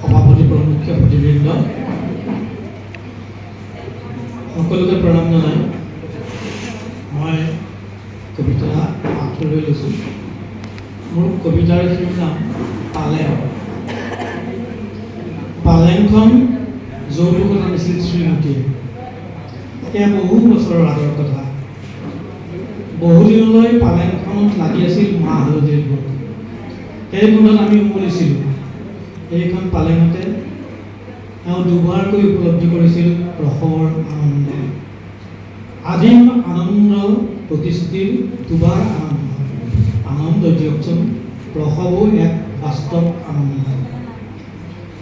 সভাপতি মুখ্য প্ৰতিবৃন্দ সকলোকে প্ৰণাম জনাই। মই কবিতা আঁতৰি লৈছোঁ। মোৰ কবিতাৰ শিৰ নাম পালেং। পালেংখন যৌতুকত আনিছিল শ্ৰীমতীয়ে এয়া বহু বছৰৰ আগৰ কথা। বহুদিনলৈ পালেংখনত লাগি আছিল মাহ হালধিৰ গোন্ধ সেই গোন্ধত আমি উমলিছিলোঁ। সেইখন পালেঙতে তেওঁ দুবাৰকৈ উপলব্ধি কৰিছিল ৰসৰ আনন্দ। আদিম আনন্দ প্ৰতিশ্ৰুতিৰ দুবাৰ আনন্দ। আনন্দ দিয়কচোন, প্ৰসৱো এক বাস্তৱ আনন্দ।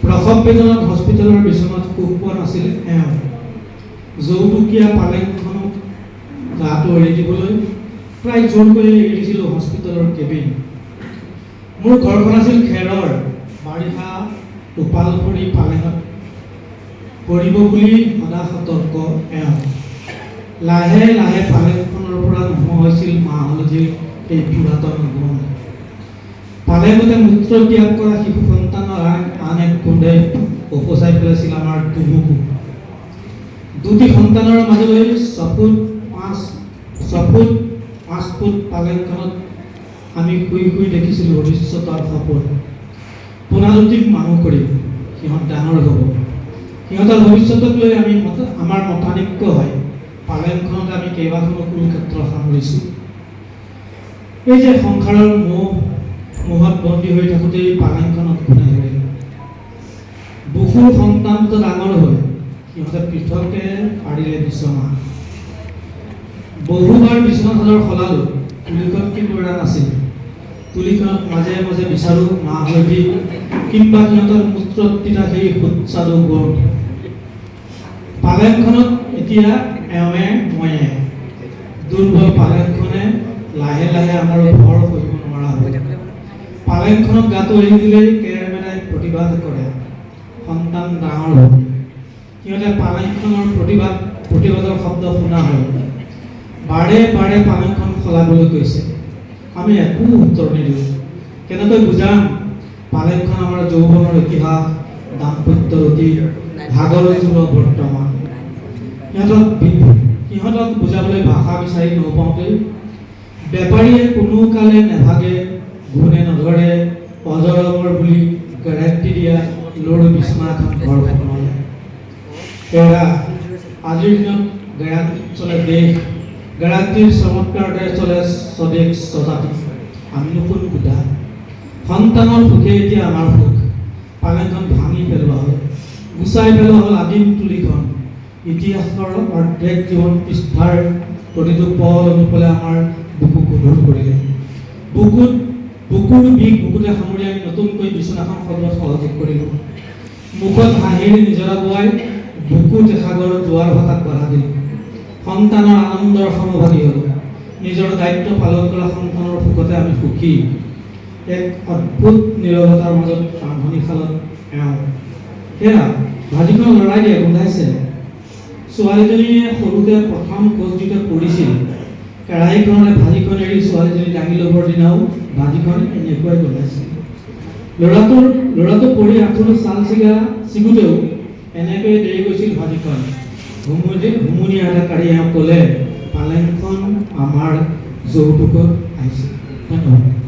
প্ৰসৱ বেদনাত হস্পিটেলৰ বিচনাত সুখ পোৱা নাছিল এওঁ। যৌতুকীয়া পালেংখনক গাটো এৰি দিবলৈ প্ৰায় জোৰ কৰি এৰি হস্পিটেলৰ কেবিন। মোৰ ঘৰখন আছিল খেৰৰ। টোপাল কৰি পালেঙত পৰিব বুলি সদা সতৰ্ক এওঁ লাহে লাহে পালেংখনৰ পৰা নোহোৱা হৈছিল মাহ হালধিৰ এই পুৰাতন গুণ পালেঙতে মূত্ৰ ত্যাগ কৰা শিশু সন্তানৰ আন আন এক গোন্ধে উপচাই পেলাইছিল আমাৰ টুমুকু দুটি সন্তানৰ মাজলৈ ছফুট পাঁচ ছফুট পাঁচ ফুট পালেংখনত আমি শুই শুই দেখিছিলোঁ ভৱিষ্যতৰ সপোন। পোনাজুটিক মানুহ কৰিম সিহঁত ডাঙৰ হ'ব। সিহঁতৰ ভৱিষ্যতক লৈ আমি আমাৰ মতানৈক্য হয়। পালেংখনত আমি কেইবাখনো কুৰুক্ষেত্ৰ সামৰিছোঁ এই যে সংসাৰৰ মোহ, মোহত বন্দী হৈ থাকোঁতেই পালেংখনত কোনে ধৰিলে বুকুৰ সন্তান দুটা ডাঙৰ হ'ল, সিহঁতে পৃথকে পাৰিলে বিচনা। বহুবাৰ বিচনা চাদৰ সলালোঁ তুলিখন কিন্তু এৰা নাছিল। তুলিখনত মাজে মাজে বিচাৰোঁ মাহ হালধি কিংবা সিহঁতৰ মূত্ৰত তিতা সেই সুস্বাদু গুণ পালেংখনত এতিয়া এওঁৱে ময়ে দুৰ্বল পালেংখনে লাহে লাহে আমাৰ ঘৰ সহিব নোৱাৰা হ'ল। পালেংখনত গাটো এৰি দিলেই কেৰেমেৰাই প্ৰতিবাদ কৰে। সন্তান ডাঙৰ হ'ল। সিহঁতে পালেংখনৰ প্ৰতিবাদ প্ৰতিবাদৰ শব্দ শুনা হ'ল। বাৰে বাৰে পালেংখন সলাবলৈ কৈছে আমি একো উত্তৰ নিদিওঁ কেনেকৈ বুজাম পালেংখন আমাৰ যৌৱনৰ ইতিহাস দাম্পত্যৰ অতীত ভাগৰ যুগৰ বৰ্তমান। সিহঁতক সিহঁতক বুজাবলৈ ভাষা বিচাৰি নপাওঁতেই বেপাৰীয়ে কোনো কালে নেভাগে, গুণে নধৰে অজৰমৰ বুলি গেৰেণ্টি দিয়া ল'ৰ বিচনা এখন ঘৰখনলৈ এৰা, আজিৰ দিনত গেৰাণ্টিত চলে দেশ গেৰাণ্টিৰ চমৎকাৰতে চলে স্বদেশ স্বজাতি আমিনো কোন গোটা সন্তানৰ সুখে এতিয়া আমাৰ সুখ। পালেংখন ভাঙি পেলোৱা হ'ল। গুচাই পেলোৱা হ'ল আদিম তুলিখন। ইতিহাসৰ অৰ্ধেক জীৱন পৃষ্ঠাৰ প্ৰতিটো পল অনুপলে আমাৰ বুকু গধুৰ কৰিলে। বুকুত বুকুৰ বিষ বুকুতে সামৰি আমি নতুনকৈ বিচনাখন সজোৱাত সহযোগ কৰিলোঁ। মুখত হাঁহিৰে নিজৰা বোৱাই বুকুত এসাগৰ জোৱাৰ ভাতাত বাধা দিলোঁ। সন্তানৰ আনন্দৰ সমভাগী হ'লোঁ। নিজৰ দায়িত্ব পালন কৰা সন্তানৰ সুখতে আমি সুখী। এক অদ্ভুত নীৰৱতাৰ মাজত ৰান্ধনি শালত এওঁ সেয়া ভাজিখন লৰাই দিয়ে গোন্ধাইছে। ছোৱালীজনীয়ে সৰুতে প্ৰথম কোচ দিওঁতে পৰিছিল, কেৰাহীখনলৈ ভাজিখন এৰি ছোৱালীজনী দাঙি ল'বৰ দিনাও ভাজিখন এনেকুৱাই গোন্ধাইছিল ল'ৰাটোৰ, ল'ৰাটো পৰি আঁঠুৰো ছাল ছিগা ছিগোতেও এনেকৈয়ে দেৰি গৈছিল ভাজিখন। হুমুনি হুমুনিয়া এটা কাঢ়ি এওঁ ক'লে পালেংখন আমাৰ যৌতুকত আহিছে। ধন্যবাদ।